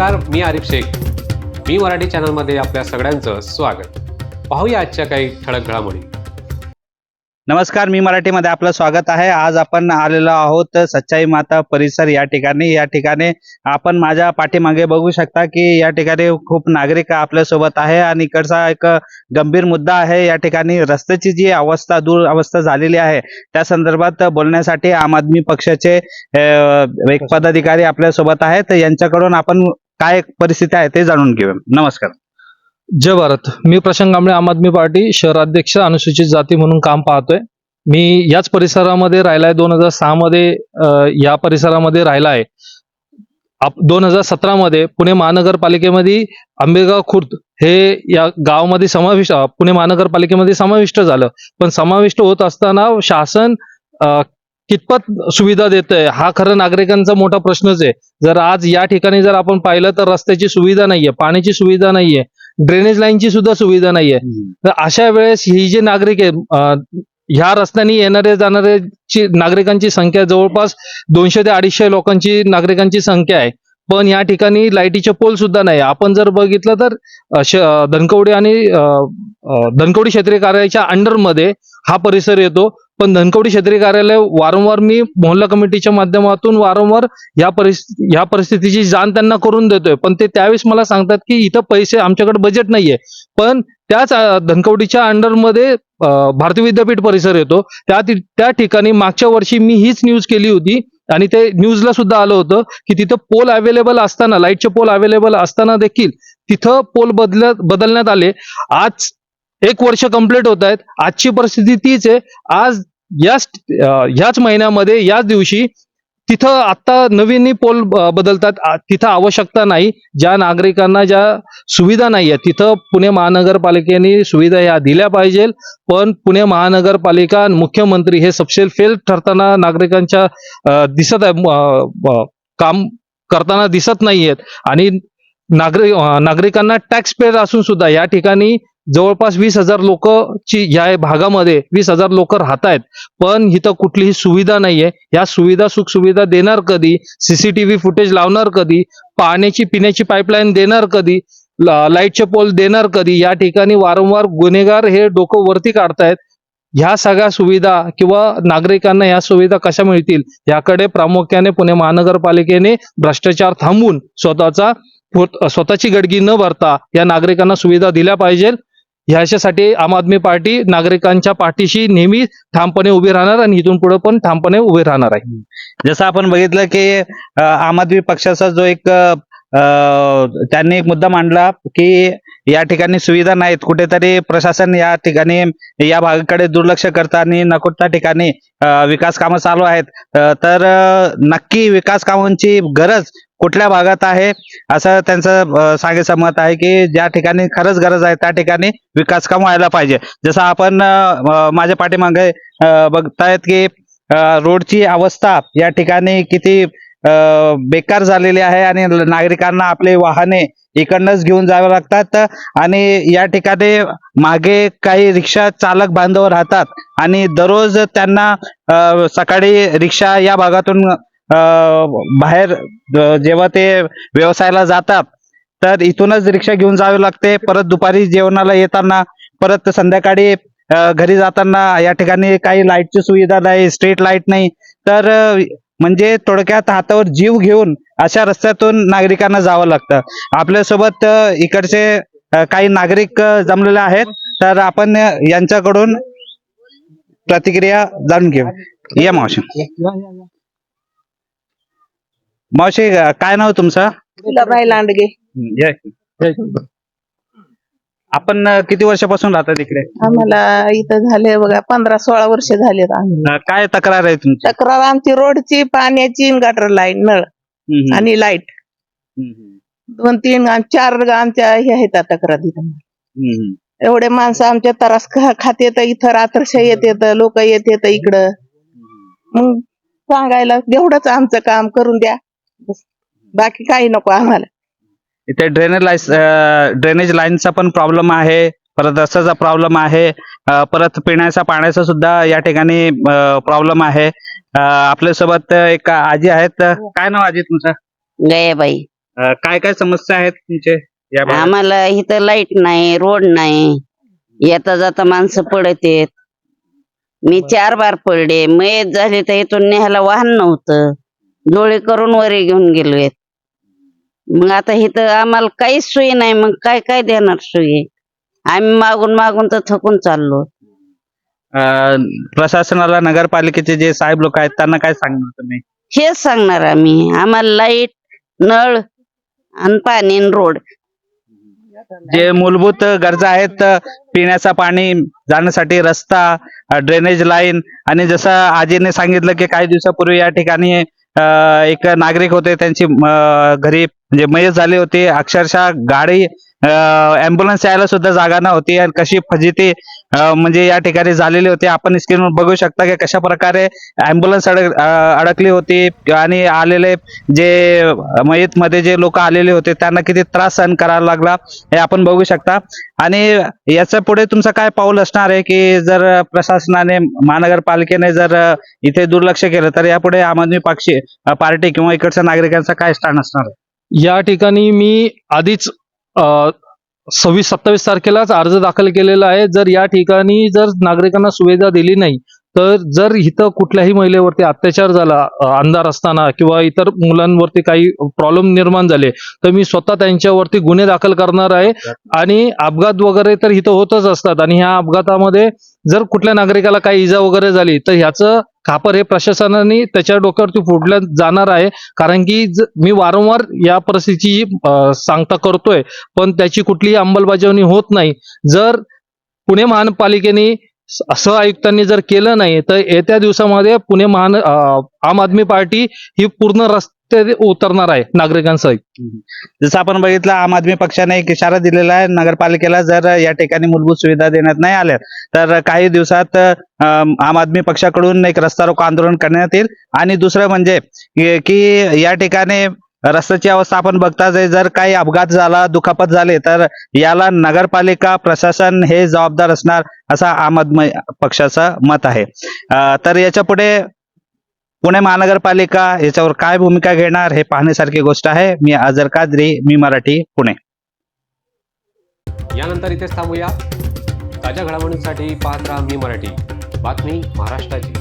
नमस्कार मी आरिफ शेख. मी मराठी चॅनलमध्ये आपल्या सगळ्यांचं स्वागत. पाहूया आजच्या काही ठळक घडामोडी. नमस्कार मी मराठीमध्ये आपलं स्वागत आहे. आज आपण आलेलो आहोत सच्चाई माता परिसर या ठिकाणी. या ठिकाणी आपण माझ्या पाठीमागे बघू शकता की या ठिकाणी खूप नागरिक आपल्यासोबत आहे आणि इकडचा एक गंभीर मुद्दा आहे. या ठिकाणी रस्त्याची जी अवस्था दूर अवस्था झालेली आहे त्या संदर्भात बोलण्यासाठी आम आदमी पक्षाचे एक पदाधिकारी आपल्यासोबत आहेत. यांच्याकडून आपण काय परिस्थिती आहे ते जाणून घेऊ नमस्कार. जय भारत. मी प्रशांत कांबळे आम आदमी पार्टी शहराध्यक्ष अनुसूचित जाती म्हणून काम पाहतोय. मी याच परिसरामध्ये राहिलाय दोन हजार सहा मध्ये या परिसरामध्ये राहिला आहे. दोन हजार सतरा मध्ये पुणे महानगरपालिकेमध्ये आंबेगाव खुर्द हे या गावामध्ये समाविष्ट पुणे महानगरपालिकेमध्ये समाविष्ट झालं. पण समाविष्ट होत असताना शासन कितपत सुविधा देत आहे हा खरं नागरिकांचा मोठा प्रश्नच आहे. जर आज या ठिकाणी जर आपण पाहिलं तर रस्त्याची सुविधा नाहीये पाण्याची सुविधा नाहीये ड्रेनेज लाईनची सुद्धा सुविधा नाहीये. तर अशा वेळेस ही जी नागरिक आहे ह्या रस्त्याने येणारे जाणाऱ्याची नागरिकांची संख्या जवळपास दोनशे ते अडीचशे लोकांची नागरिकांची संख्या आहे. पण या ठिकाणी लाईटीचे पोल सुद्धा नाही. आपण जर बघितलं तर धनकवडी आणि धनकवडी क्षेत्रीय कार्यालयाच्या अंडरमध्ये हा परिसर येतो. पण धनकवडी क्षेत्रीय कार्यालय वारंवार मी मोहल्ला कमिटीच्या माध्यमातून वारंवार या परिस्थिती या परिस्थितीची जाण त्यांना करून देतोय. पण ते त्यावेळेस मला सांगतात की इथं पैसे आमच्याकडे बजेट नाहीये. पण त्याच धनकवडीच्या अंडरमध्ये भारतीय विद्यापीठ परिसर येतो. त्या त्या ठिकाणी मागच्या वर्षी मी हीच न्यूज केली होती. आणि ते न्यूजला सुद्धा आलं होतं की तिथं पोल अवेलेबल असताना लाईटचे पोल अवेलेबल असताना देखील तिथं पोल बदल बदलण्यात आले. आज एक वर्ष कंप्लीट होत आहेत. आजची परिस्थिती तीच आहे. आज याच ह्याच याच महिन्यामध्ये याच दिवशी तिथं आत्ता नवीन पोल बदलतात. तिथं आवश्यकता नाही. ज्या नागरिकांना ज्या सुविधा नाही आहे तिथं पुणे महानगरपालिकेने सुविधा ह्या दिल्या पाहिजे. पण पुणे महानगरपालिका मुख्यमंत्री हे सबसेल फेल ठरताना नागरिकांच्या दिसत आहे. काम करताना दिसत नाहीयेत. आणि नागरिक नागरिकांना टॅक्स पेड असून सुद्धा या ठिकाणी जवळपास वीस हजार लोक ची या भागामध्ये वीस हजार लोक राहत आहेत पण इथं कुठलीही सुविधा नाहीये. या सुविधा सुख सुविधा देणार कधी? सीसीटीव्ही फुटेज लावणार कधी? पाण्याची पिण्याची पाईपलाईन देणार कधी? लाईटचे पोल देणार कधी? या ठिकाणी वारंवार गुन्हेगार हे डोकं वरती काढतायत. ह्या सगळ्या सुविधा किंवा नागरिकांना ह्या सुविधा कशा मिळतील? याकडे प्रामुख्याने पुणे महानगरपालिकेने भ्रष्टाचार थांबवून स्वतःचा स्वतःची गडगी न भरता या नागरिकांना सुविधा दिल्या पाहिजे ह्याच्यासाठी आम आदमी पार्टी नागरिकांच्या पाठीशी नेहमी ठामपणे उभी राहणार आणि इथून पुढे पण ठामपणे उभे राहणार आहे. जसं आपण बघितलं की आम आदमी पक्षाचा जो एक त्यांनी एक मुद्दा मांडला की या ठिकाणी सुविधा नाहीत. कुठेतरी प्रशासन या ठिकाणी या भागाकडे दुर्लक्ष करतं आणि नको त्या ठिकाणी विकास कामं चालू आहेत. तर नक्की विकास कामांची गरज कुठल्या भागात आहे? असं त्यांचं अ, सांगायचं मत आहे की ज्या ठिकाणी खरंच गरज आहे त्या ठिकाणी विकास काम व्हायला पाहिजे. जसं आपण माझ्या पाठीमागे बघतायत की रोडची अवस्था या ठिकाणी किती बेकार झालेली आहे आणि नागरिकांना आपले वाहने इकडनंच घेऊन जावे लागतात आणि या ठिकाणी मागे काही रिक्षा चालक बांधव राहतात आणि दररोज त्यांना सकाळी रिक्षा या भागातून बाहेर जेव्हा ते व्यवसायाला जातात तर इथूनच रिक्षा घेऊन जावे लागते. परत दुपारी जेवणाला येताना परत संध्याकाळी घरी जाताना या ठिकाणी काही लाईटची सुविधा नाही स्ट्रीट लाइट नाही. तर म्हणजे थोडक्यात हातावर जीव घेऊन अशा रस्त्यातून नागरिकांना जावं लागतं. आपल्यासोबत इकडचे काही नागरिक जमलेले आहेत. तर आपण यांच्याकडून प्रतिक्रिया जाणून घेऊ. या मावशी. मावशी काय नाव तुमचं? फुलाबाई लांडगे. जय. आपण अ, किती वर्षापासून राहता तिकडे आम्हाला इथं झाले बघा पंधरा सोळा वर्ष झालेत आम्ही. अ, काय तक्रार आहे तुमची? तक्रार आमची रोडची पाण्याची गटर लाईन नळ हम्म, आणि लाइट हम्म, दोन तीन आम- चार आमच्या हे आहेत तक्रार इथं. हम्म, एवढे माणसं आमच्या तरास खा- खात येत इथं रात्रशा येत येत लोक येत येत इकडं. मग सांगायला एवढंच आमचं काम करून द्या. बस. बाकी काही नको आम्हाला. इथे ड्रेनेज लाईन ड्रेनेज लाईनचा पण प्रॉब्लेम आहे. परत रस्त्याचा प्रॉब्लेम आहे. अ, परत पिण्याच्या पाण्याचा सुद्धा या ठिकाणी प्रॉब्लेम आहे. अ, आपल्यासोबत एक आजी आहेत. काय नाव आजी तुमचं? गयाबाई अं, काय काय समस्या आहेत तुमचे या भागात? आम्हाला इथं लाइट नाही रोड नाही. येता जाता माणसं पडत आहेत. मी चार बार पडले. मयत झाले तर इथून न्यायला वाहन नव्हतं. जोळे करून वरे घेऊन गेलोय मग आता इथं आम्हाला काहीच सोयी नाही मग काय काय देणार सोयी? आम्ही मागून मागून तर थकून चाललो. अं, प्रशासनाला नगरपालिकेचे जे साहेब लोक आहेत त्यांना काय सांगणार तुम्ही? हेच सांगणार आम्ही. आम्हाला लाइट नळ आणि पाणी आणि रोड. जे मूलभूत गरजा आहेत अ, पिण्याचं पाणी जाण्यासाठी रस्ता ड्रेनेज लाईन आणि जसं आजीने सांगितलं की काही दिवसापूर्वी या ठिकाणी एक नागरिक होते त्यांची घरी म्हणजे मयत झाली होती. अक्षरशः गाडी अँब्युलन्स यायला सुद्धा जागा नव्हती आणि कशी फजिती म्हणजे या ठिकाणी झालेली होती. आपण स्क्रीनवर बघू शकता की कशा प्रकारे अँब्युलन्स अडक अडकली होती आणि आलेले जे मयत मध्ये जे लोक आलेले होते त्यांना किती त्रास सहन करावा लागला हे आपण बघू शकता. आणि याच्यापुढे तुमचं काय पाऊल असणार आहे की जर प्रशासनाने महानगरपालिकेने जर इथे दुर्लक्ष केलं तर यापुढे आम आदमी पक्षी पार्टी किंवा इकडच्या नागरिकांचा काय स्थान असणार या ठिकाणी मी आधीच सव्वीस सत्तावीस तारखेलाच अर्ज दाखल केलेला आहे. जर या ठिकाणी जर नागरिकांना सुविधा दिली नाही तर जर इथं कुठल्याही महिलेवरती अत्याचार झाला अंधार असताना किंवा इतर मुलांवरती काही प्रॉब्लेम निर्माण झाले तर मी स्वतः त्यांच्यावरती गुन्हे दाखल करणार आहे. आणि अपघात वगैरे तर इथं होतच असतात. आणि ह्या अपघातामध्ये जर कुठल्या नागरिकाला काही इजा वगैरे झाली तर ह्याचं खापर हे प्रशासनाने त्याच्या डोक्यावरती फोडलं जाणार आहे. कारण की मी वारंवार या परिस्थितीची सांगता करतोय. पण त्याची कुठलीही अंमलबजावणी होत नाही. जर पुणे महानपालिकेने स- असं आयुक्तांनी जर केलं नाही तर येत्या दिवसामध्ये पुणे महान आम आदमी पार्टी ही पूर्ण रस्ते उतरणार आहे नागरिकांसहित जसं आपण बघितलं आम आदमी पक्षाने एक इशारा दिलेला आहे नगरपालिकेला जर या ठिकाणी मूलभूत सुविधा देण्यात नाही आल्या तर काही दिवसात आम आदमी पक्षाकडून एक रस्ता रोको आंदोलन करण्यात येईल. आणि दुसरं म्हणजे की या ठिकाणी रस्त्याची अवस्था आपण बघताच आहे. जर काही अपघात झाला दुखापत झाले तर याला नगरपालिका प्रशासन हे जबाबदार असणार असा आम आदमी पक्षाचं मत आहे. तर याच्यापुढे पुणे महानगरपालिका याच्यावर काय भूमिका घेणार हे पाहण्यासारखी गोष्ट आहे. मी अजर कादरी मी मराठी पुणे. यानंतर इथेच थांबूया. ताज्या घडामोडींसाठी पाहत राहा मी मराठी. बातमी महाराष्ट्राची.